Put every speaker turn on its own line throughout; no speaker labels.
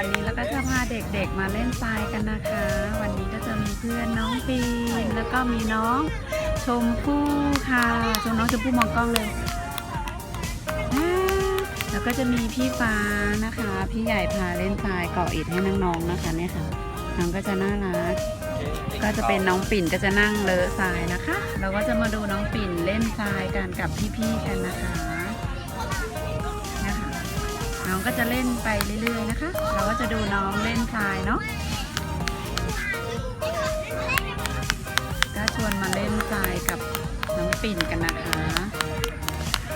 วันนี้เราก็จะพาเด็กๆมาเล่นทรายกันนะคะ วันนี้ก็จะมีเพื่อนน้องปีนแล้วก็มีน้องชมพู่ค่ะชมน้องชมพู่มองกล้องเลยแล้วก็จะมีพี่ฟ้านะคะ พี่ใหญ่พาเล่นทรายเกาะอิฐให้น้องๆนะคะเนี่ยค่ะ น้องก็จะน่ารัก ก็จะเป็นน้องปิ่นก็จะนั่งเลอะทรายนะคะ เราก็จะมาดูน้องปิ่นเล่นทรายกันกับพี่ๆกันนะคะนะคะ องก็จะเล่นไปเรื่อยๆนะคะ เราก็จะดูน้องเล่นทรายเนาะก็ชวนมาเล่นทรายกับน้องปิ่นกันนะคะ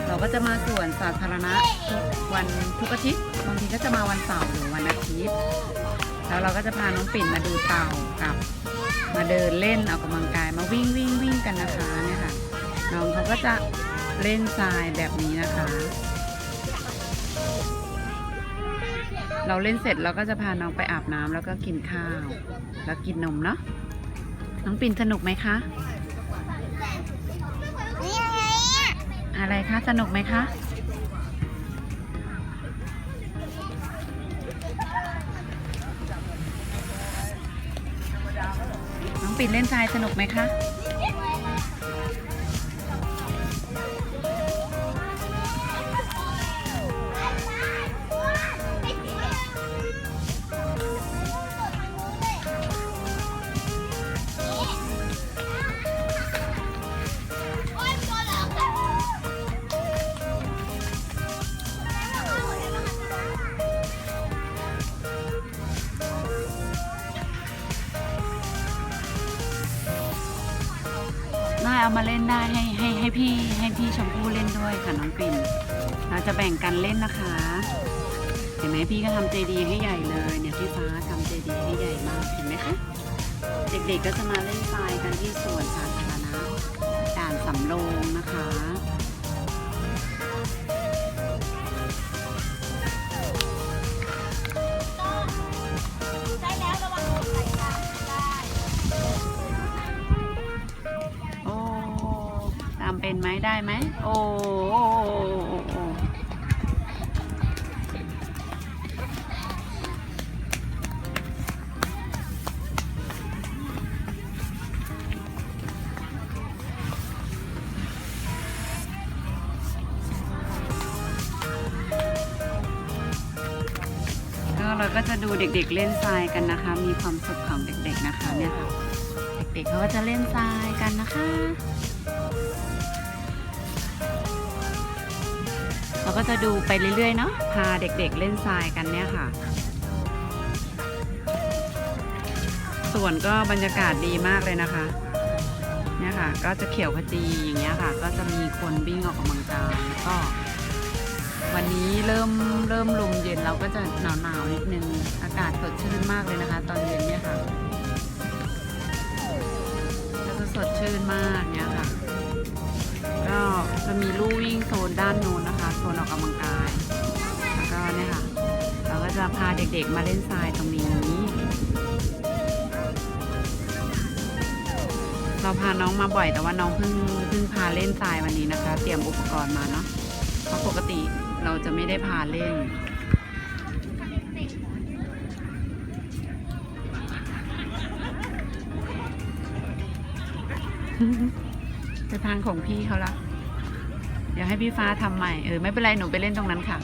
เราก็จะมาสวนสาธารณะทุกวันทุกอาทิตย์บางทีก็จะมาวันเสาร์หรือวันอาทิตย์แล้วเราก็จะพาน้องปิ่นมาดูเต่ากับมาเดินเล่นออกกำลังกายมาวิ่งวิ่งวิ่งกันนะคะเนี่ยค่ะน้องเขาก็จะเล่นทรายแบบนี้นะคะ เราเล่นเสร็จเราก็จะพาน้องไปอาบน้ำแล้วก็กินข้าว แล้วกินนมเนาะน้องปินสนุกไหมคะ
นี่ยังไงอะ
อะไรคะสนุกไหมคะ น้องปินเล่นทรายสนุกไหมคะ เอามาเล่นได้ให้ให้ให้พี่ให้พี่ชมพู่เล่นด้วยค่ะน้องปิ่นเราจะแบ่งกันเล่นนะคะ เห็นไหมพี่ก็ทำเจดีย์ให้ใหญ่เลยเนี่ยพี่ฟ้าทำเจดีย์ให้ใหญ่มากเห็นไหมคะเด็กๆก็จะมาเล่นทรายกันที่สวนสาธารณะด่านสำโรงนะคะ ไหมได้ไหมโอ้โอ้โอ้โอ้โอ้ก็เราก็จะดูเด็กๆเล่นทรายกันนะคะ มีความสุขของเด็กๆนะคะเนี่ยค่ะ เด็กๆเขาก็จะเล่นทรายกันนะคะ เราก็จะดูไปเรื่อยๆเนาะพาเด็กๆเล่นทรายกันเนี่ยค่ะส่วนก็บรรยากาศดีมากเลยนะคะเนี่ยค่ะ ก็จะเขียวขจีอย่างเงี้ยค่ะ ก็จะมีคนวิ่งออกกำลังกายแล้วก็ วันนี้เริ่มเริ่มลมเย็นเราก็จะหนาวๆนิดนึงอากาศสดชื่นมากเลยนะคะ ตอนเย็นเนี่ยค่ะก็จะสดชื่นมากเนี่ยค่ะ ก็จะมีลู่วิ่งโซนด้านโน้นนะคะ โซนออกกำลังกาย แล้วก็เนี่ยค่ะ เราก็จะพาเด็กๆมาเล่นทรายตรงนี้ เราพาน้องมาบ่อยแต่ว่าน้องเพิ่งเพิ่งพาเล่นทรายวันนี้นะคะ เตรียมอุปกรณ์มาเนาะ เพราะปกติเราจะไม่ได้พาเล่นจะทางของพี่เขาละเดี๋ยวให้พี่ฟ้าทำใหม่เออไม่เป็นไรหนูไปเล่นตรงนั้นค่ะ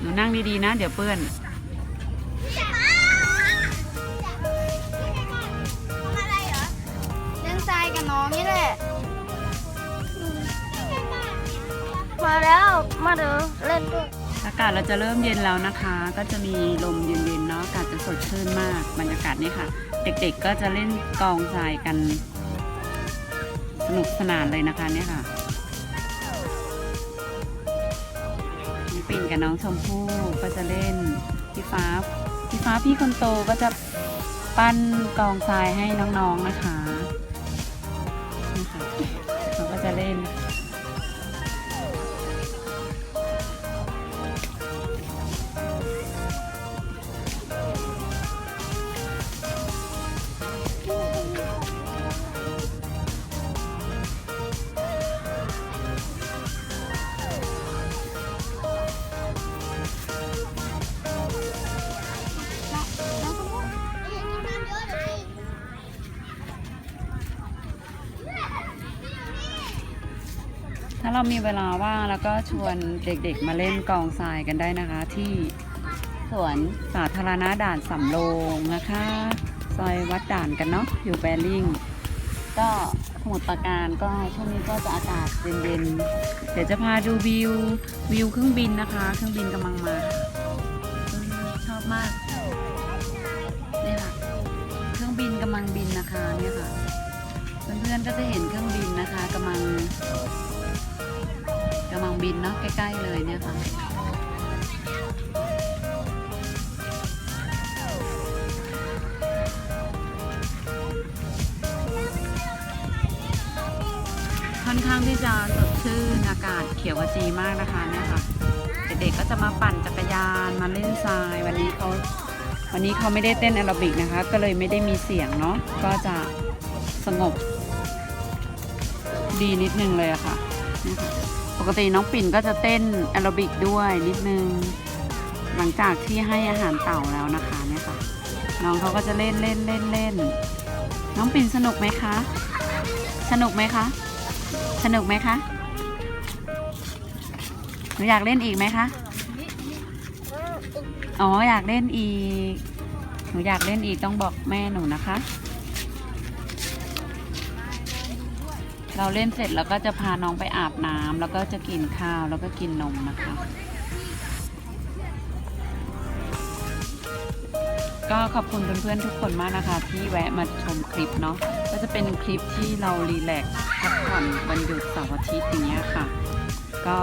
หนูนั่งดีๆนะ เดี๋ยวเปื้อน
ทำอะไรเหรอเล่นทรายกับน้องนี่แหละ มาแล้วมาเดี๋ยวเล่นด้วย
อากาศเราจะเริ่มเย็นแล้วนะคะ ก็จะมีลมเย็นๆเนาะอากาศจะสดชื่นมากบรรยากาศนี่ค่ะ เด็กๆก็จะเล่นกองทรายกันส นุกสนานเลยนะคะเนี่ยค่ะน้องปิ่นกับน้องชมพู่ก็จะเล่นพี่ฟ้าพี่ฟ้าพี่คนโตก็จะปั้นกองทรายให้น้องๆนะคะนะคะเขาก็จะเล่น ถ้าเรามีเวลาว่างแล้วก็ชวนเด็กๆมาเล่นกองทรายกันได้นะคะ ที่สวนสาธารณะด่านสำโรงนะคะซอยวัดด่านกันเนาะอยู่แบริ่งก็สมุทรปราการก็ช่วงนี้ก็จะอากาศเย็นๆ เดี๋ยวจะพาดูวิววิวเครื่องบินนะคะ เครื่องบินกำลังมาชอบมากเนี่ยค่ะเครื่องบินกำลังบินนะคะเนี่ยค่ะเพื่อนๆก็จะเห็นเครื่องบินนะคะกำลัง กำลังบินเนาะใกล้ๆเลยเนี่ยค่ะค่อนข้างที่จะสดชื่นอากาศเขียวขจีมากนะคะเนี่ยค่ะเด็กๆก็จะมาปั่นจักรยานมาเล่นทราย วันนี้เขาวันนี้เขาไม่ได้เต้นแอโรบิกนะคะ ก็เลยไม่ได้มีเสียงเนาะก็จะสงบดีนิดนึงเลยอะค่ะนี่ค่ะ ปกติน้องปิ่นก็จะเต้นแอโรบิกด้วยนิดนึง หลังจากที่ให้อาหารเต่าแล้วนะคะเนี่ยค่ะ น้องเขาก็จะเล่นเล่นเล่นเล่น น้องปิ่นสนุกไหมคะ สนุกไหมคะ สนุกไหมคะหนูอยากเล่นอีกไหมคะ อ๋ออยากเล่นอีก หนูอยากเล่นอีกต้องบอกแม่หนูนะคะ เราเล่นเสร็จแล้วก็จะพาน้องไปอาบน้ำแล้วก็จะกินข้าวแล้วก็กินนมนะคะ ก็ขอบคุณเพื่อนๆทุกคนมากนะคะ ที่แวะมาชมคลิปเนาะก็จะเป็นคลิปที่เรารีแลกซ์พักผ่อนวันหยุดเสาร์อาทิตย์อย่างเงี้ยค่ะ ก็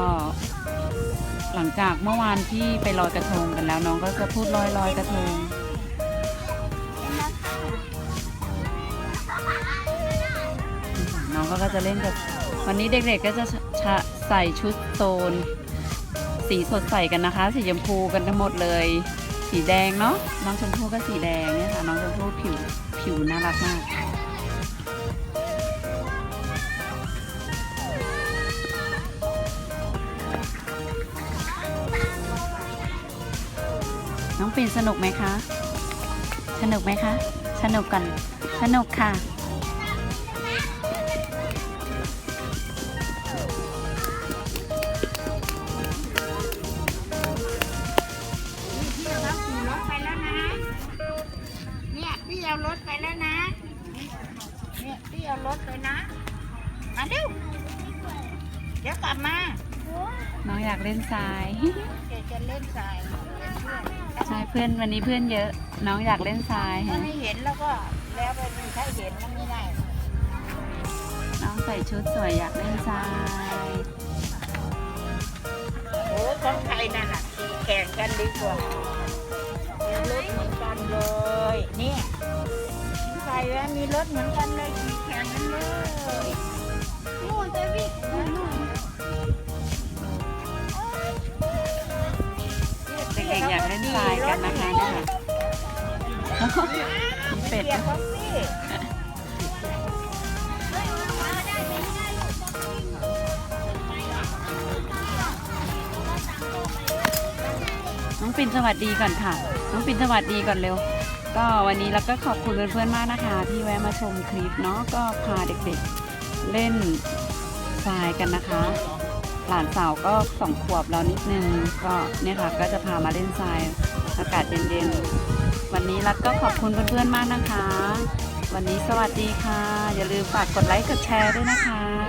หลังจากเมื่อวานที่ไปลอยกระทงกันแล้วน้องก็จะพูดลอยลอยกระทง น้องก็จะเล่นกับ วันนี้เด็กๆก็จะชะใส่ชุดโซน สีสดใสกันนะคะ สีชมพูกันทั้งหมดเลย สีแดงเนาะน้องชมพู่ก็สีแดงเนี่ยค่ะ น้องชมพู่ผิวผิวน่ารักมากน้องปิ่นสนุกไหมคะ สนุกไหมคะ สนุกกัน สนุกค่ะ
อ
งอยากเล่นทราย
เดี๋ยวจะเล่นทราย
ใช่เพื่อนวันนี้เพื่อนเยอะ น้องอยากเล่นทราย
ถ้า
เห็น
ไม่เห็นแล้วก็แล้วไปมีใครเห็นมันไม่ได้
น้องใส่ชุดสวยอยากเล่นทราย
โอ้ของใครนั่นน่ะแข่งกันดีกว่ามีรถเหมือนกันเลยเนี่ยของใครแล้วมีรถเหมือนกันเลยขี่แข่งกันเลยนู่นเจวินู่น
ด็กๆอยากเล่นทรายกันนะคะเนี่ยค่ะมีเป็ด
เปีย
น้องปินสวัสดีก่อนค่ะ น้องปินสวัสดีก่อนเร็ว ก็วันนี้เราก็ขอบคุณเพื่อนๆมากนะคะ ที่แวะมาชมคลิปเนาะก็พาเด็กๆเล่นทรายกันนะคะ หลานสาวก็สองขวบแล้วนิดนึงก็เนี่ยค่ะก็จะพามาเล่นทรายอากาศเย็นๆ วันนี้รักก็ขอบคุณเพื่อนๆมากนะคะ วันนี้สวัสดีค่ะ อย่าลืมฝากกดไลค์กดแชร์ด้วยนะคะ